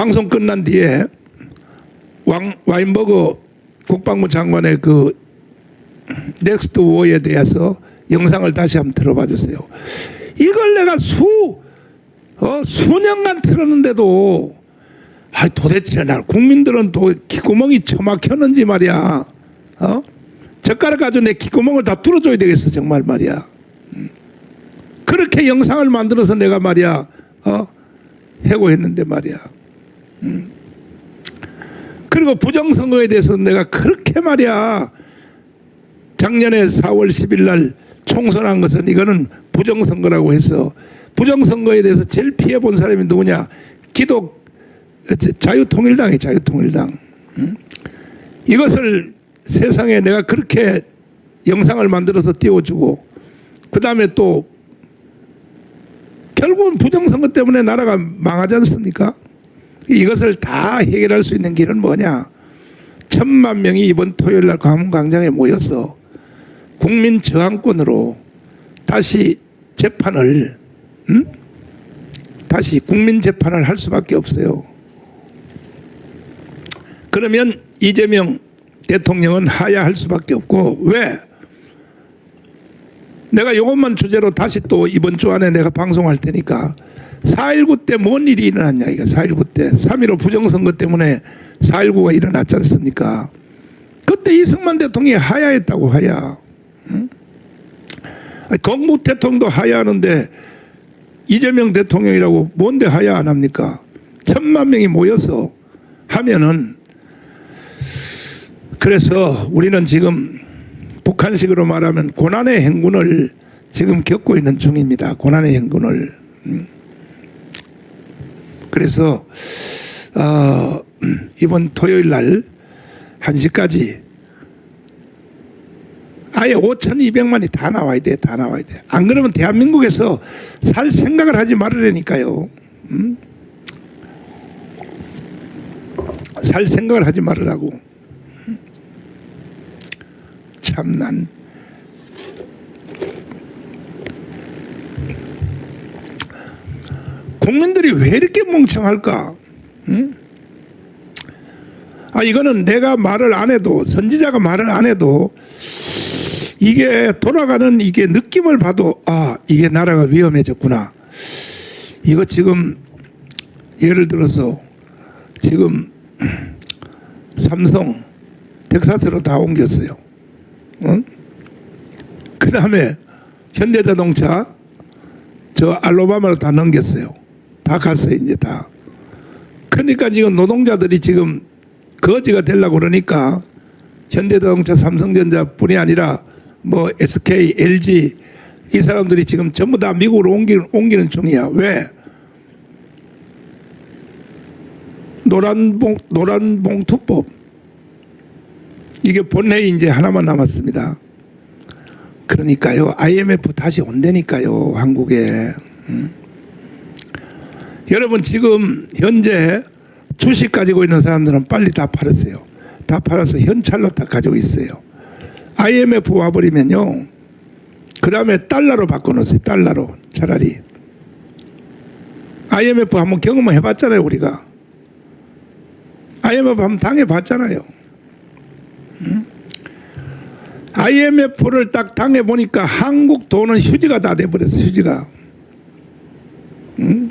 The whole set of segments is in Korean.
방송 끝난 뒤에 왕, 와인버그 국방부 장관의 그 넥스트 워에 대해서 영상을 다시 한번 들어봐 주세요. 이걸 내가 수, 어, 수년간 틀었는데도 아 도대체 날 국민들은 또 귓구멍이 처막혔는지 말이야. 어? 젓가락 가지고 내 귓구멍을 다 뚫어줘야 되겠어 정말 말이야. 음. 그렇게 영상을 만들어서 내가 말이야 어? 해고했는데 말이야. 음. 그리고 부정선거에 대해서 내가 그렇게 말이야 작년에 4월 10일 날 총선한 것은 이거는 부정선거라고 해서 부정선거에 대해서 제일 피해 본 사람이 누구냐 기독 자유통일당이 자유통일당 음? 이것을 세상에 내가 그렇게 영상을 만들어서 띄워주고 그 다음에 또 결국은 부정선거 때문에 나라가 망하지 않습니까? 이것을 다 해결할 수 있는 길은 뭐냐? 천만 명이 이번 토요일 날 광화문 광장에 모여서 국민 저항권으로 다시 재판을 음? 다시 국민 재판을 할 수밖에 없어요. 그러면 이재명 대통령은 하야할 수밖에 없고 왜? 내가 이것만 주제로 다시 또 이번 주 안에 내가 방송할 테니까 4.19 때 뭔 일이 일어났냐 이거 4.19 때 3.15 부정선거 때문에 4.19가 일어났지 않습니까? 그때 이승만 대통령이 하야했다고 하야. 응? 건국 대통령도 하야하는데 이재명 대통령이라고 뭔데 하야 안 합니까? 천만 명이 모여서 하면은 그래서 우리는 지금 북한식으로 말하면 고난의 행군을 지금 겪고 있는 중입니다. 고난의 행군을. 음. 그래서 어, 이번 토요일 날 1시까지 아예 5,200만이 다 나와야 돼. 다 나와야 돼. 안 그러면 대한민국에서 살 생각을 하지 말으라니까요. 음? 살 생각을 하지 말으라고. 참난 국민들이 왜 이렇게 멍청할까? 응? 아 이거는 내가 말을 안 해도 선지자가 말을 안 해도 이게 돌아가는 이게 느낌을 봐도 아 이게 나라가 위험해졌구나. 이거 지금 예를 들어서 지금 삼성 텍사스로 다 옮겼어요. 응? 그 다음에 현대자동차 저 알로바마로 다 넘겼어요. 다 갔어요 이제 다. 그러니까 지금 노동자들이 지금 거지가 되려고 그러니까 현대자동차, 삼성전자뿐이 아니라 뭐 SK, LG 이 사람들이 지금 전부 다 미국으로 옮기는, 옮기는 중이야. 왜? 노란봉 노란봉투법 이게 본회의 이제 하나만 남았습니다. 그러니까요 IMF 다시 온다니까요 한국에. 음. 여러분 지금 현재 주식 가지고 있는 사람들은 빨리 다 팔았어요. 다 팔아서 현찰로 다 가지고 있어요. IMF 와버리면요. 그 다음에 달러로 바꿔놓으세요. 달러로 차라리. IMF 한번 경험을 해봤잖아요 우리가. IMF 한번 당해봤잖아요. 응? IMF를 딱 당해보니까 한국 돈은 휴지가 다 돼버렸어 휴지가. 응?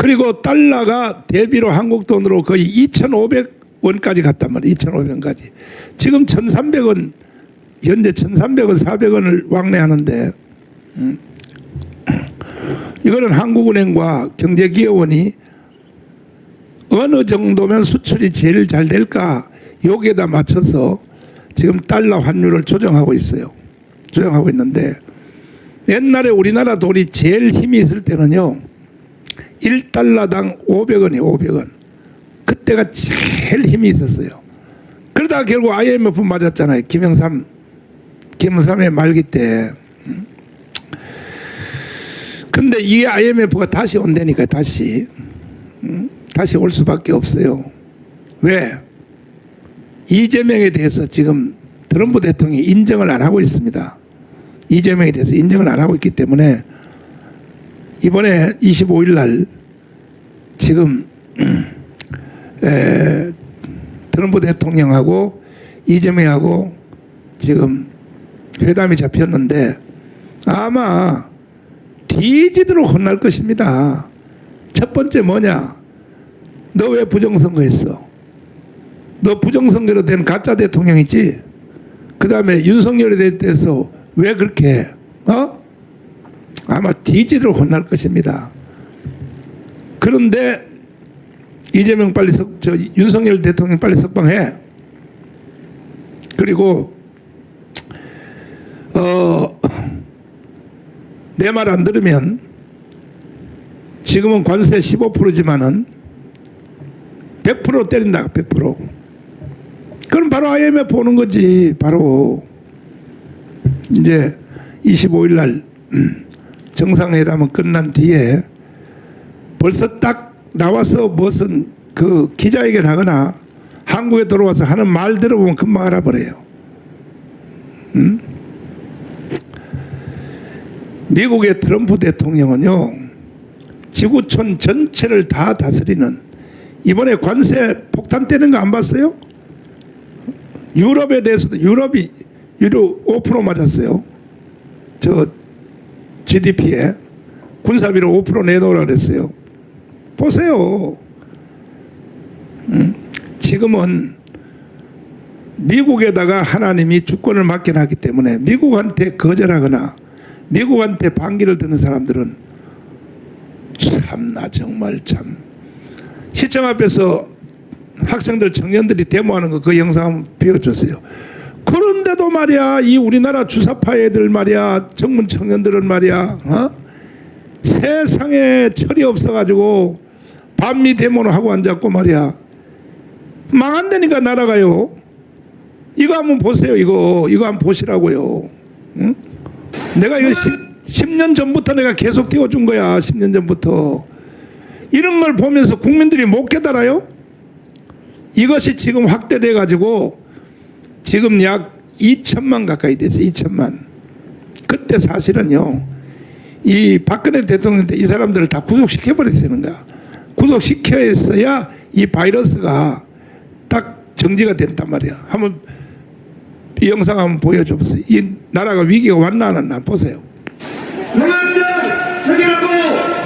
그리고 달러가 대비로 한국 돈으로 거의 2,500원까지 갔단 말이에요. 2,500원까지. 지금 1,300원 현재 1,300원, 400원을 왕래하는데 음. 이거는 한국은행과 경제기업원이 어느 정도면 수출이 제일 잘 될까 여기에다 맞춰서 지금 달러 환율을 조정하고 있어요. 조정하고 있는데 옛날에 우리나라 돈이 제일 힘이 있을 때는요. 1달러당 500원이에요. 500원. 그때가 제일 힘이 있었어요. 그러다가 결국 IMF 맞았잖아요. 김영삼 김영삼의 말기 때. 근데 이 IMF가 다시 온다니까 다시. 다시 올 수밖에 없어요. 왜? 이재명에 대해서 지금 트럼프 대통령이 인정을 안 하고 있습니다. 이재명에 대해서 인정을 안 하고 있기 때문에 이번에 25일 날 지금 에, 트럼프 대통령하고 이재명하고 지금 회담이 잡혔는데 아마 뒤지도록 혼날 것입니다. 첫 번째 뭐냐? 너 왜 부정선거 했어? 너 부정선거로 된 가짜 대통령이지? 그 다음에 윤석열에 대해서 왜 그렇게 해? 어? 아마 뒤지도록 혼날 것입니다. 그런데 이재명 빨리 석, 저 윤석열 대통령 빨리 석방해. 그리고 어, 내 말 안 들으면 지금은 관세 15%지만은 100% 때린다. 100%. 그럼 바로 IMF 오는 거지. 바로 이제 25일 날 음, 정상회담은 끝난 뒤에 벌써 딱 나와서 무슨 그 기자회견 하거나 한국에 들어와서 하는 말 들어보면 금방 알아버려요. 음? 미국의 트럼프 대통령은요, 지구촌 전체를 다 다스리는 이번에 관세 폭탄 떼는 거 안 봤어요? 유럽에 대해서도 유럽이 유럽 5% 맞았어요. 저 GDP에 군사비로 5% 내놓으라 그랬어요. 보세요. 음, 지금은 미국에다가 하나님이 주권을 맡겨놨기 때문에 미국한테 거절하거나 미국한테 반기를 드는 사람들은 참나 정말 참 시청 앞에서 학생들 청년들이 데모하는 거 그 영상 비워주세요. 그런데도 말이야 이 우리나라 주사파 애들 말이야 정문 청년들은 말이야 어? 세상에 철이 없어가지고 반미 데모를 하고 앉았고 말이야 망한다니까 나라가요. 이거 한번 보세요 이거 이거 한번 보시라고요. 응? 내가 이거 10, 년 전부터 내가 계속 띄워준 거야 10년 전부터 이런 걸 보면서 국민들이 못 깨달아요? 이것이 지금 확대돼 가지고 지금 약 2천만 가까이 됐어요. 2천만. 그때 사실은요. 이 박근혜 대통령 때 이 사람들을 다 구속시켜 되는 거야. 구속시켜야 이 바이러스가 딱 정지가 된단 말이야. 한번 이 영상 한번 보여줘 보세요. 이 나라가 위기가 왔나 안 왔나 보세요. 공안장 체결하고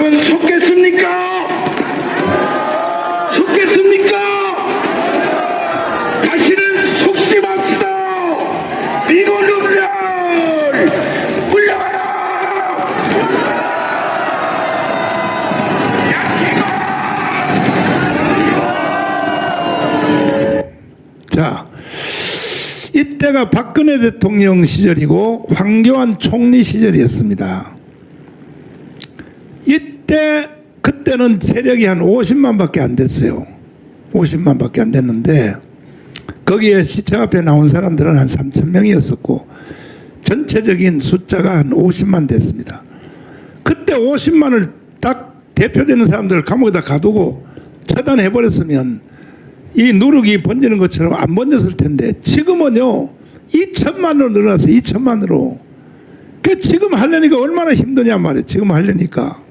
여러분 속겠습니까? 속겠습니까? 다시는 속지 맙시다. 미국 놈들 물려가라. 약해가. 자. 이때가 박근혜 대통령 시절이고 황교안 총리 시절이었습니다. 이때 그때는 세력이 한 50만밖에 안 됐어요. 50만밖에 안 됐는데 거기에 시청 앞에 나온 사람들은 한 3천 명이었었고 전체적인 숫자가 한 50만 됐습니다. 그때 50만을 딱 대표되는 사람들을 감옥에다 가두고 처단해 버렸으면 이 누룩이 번지는 것처럼 안 번졌을 텐데 지금은요 2천만으로 늘어나서 2천만으로 그 지금 하려니까 얼마나 힘드냐 말이에요 지금 하려니까